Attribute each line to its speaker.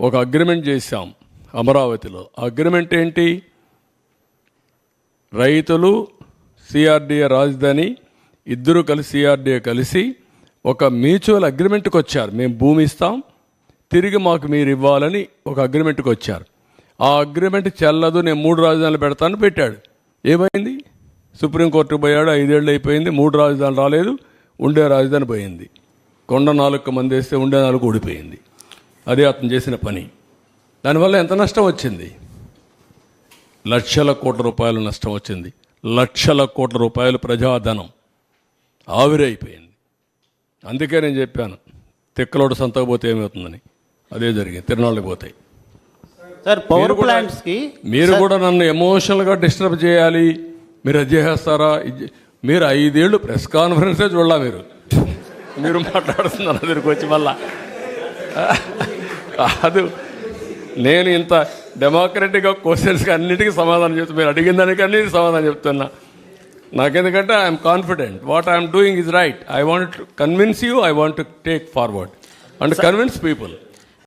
Speaker 1: ఒక అగ్రిమెంట్ చేశాం అమరావతిలో. అగ్రిమెంట్ ఏంటి? రైతులు సిఆర్డిఏ రాజధాని ఇద్దరు కలిసి సిఆర్డిఏ కలిసి ఒక మ్యూచువల్ అగ్రిమెంట్కి వచ్చారు. మేము భూమి ఇస్తాం తిరిగి మాకు మీరు ఇవ్వాలని ఒక అగ్రిమెంట్కి వచ్చారు. ఆ అగ్రిమెంట్ చెల్లదు నేను మూడు రాజధానులు పెడతాను పెట్టాడు. ఏమైంది? సుప్రీంకోర్టుకు పోయాడు ఐదేళ్ళు అయిపోయింది మూడు రాజధానులు రాలేదు ఉండే రాజధాని పోయింది. కొండ నాలుగు మంది వేస్తే ఉండే నాలుగు ఊడిపోయింది. అదే అతను చేసిన పని. దానివల్ల ఎంత నష్టం వచ్చింది? లక్షల కోట్ల రూపాయలు నష్టం వచ్చింది. లక్షల కోట్ల రూపాయలు ప్రజాధనం ఆవిరైపోయింది. అందుకే నేను చెప్పాను తిక్కలోడు సంతకు పోతే ఏమవుతుందని. అదే జరిగింది తిరునాళ్ళకి పోతాయి
Speaker 2: సార్ పవర్
Speaker 1: మీరు కూడా-
Speaker 2: ప్లాంట్స్కి
Speaker 1: మీరు కూడా నన్ను ఎమోషనల్గా డిస్టర్బ్ చేయాలి. మీరు అది చేసేస్తారా మీరు ఐదేళ్ళు ప్రెస్ కాన్ఫరెన్సే చూడాల మీరు. మీరు మాట్లాడుతున్నారు దగ్గరికి వచ్చి మళ్ళా. కాదు నేను ఇంత డెమోక్రటిక్గా క్వశ్చన్స్కి అన్నిటికీ సమాధానం చెప్తా మీరు అడిగిన దానికి అన్నిటికీ సమాధానం చెప్తున్నా. నాకెందుకంటే I'm confident what I'm doing is right I want convince you I want take forward and convince people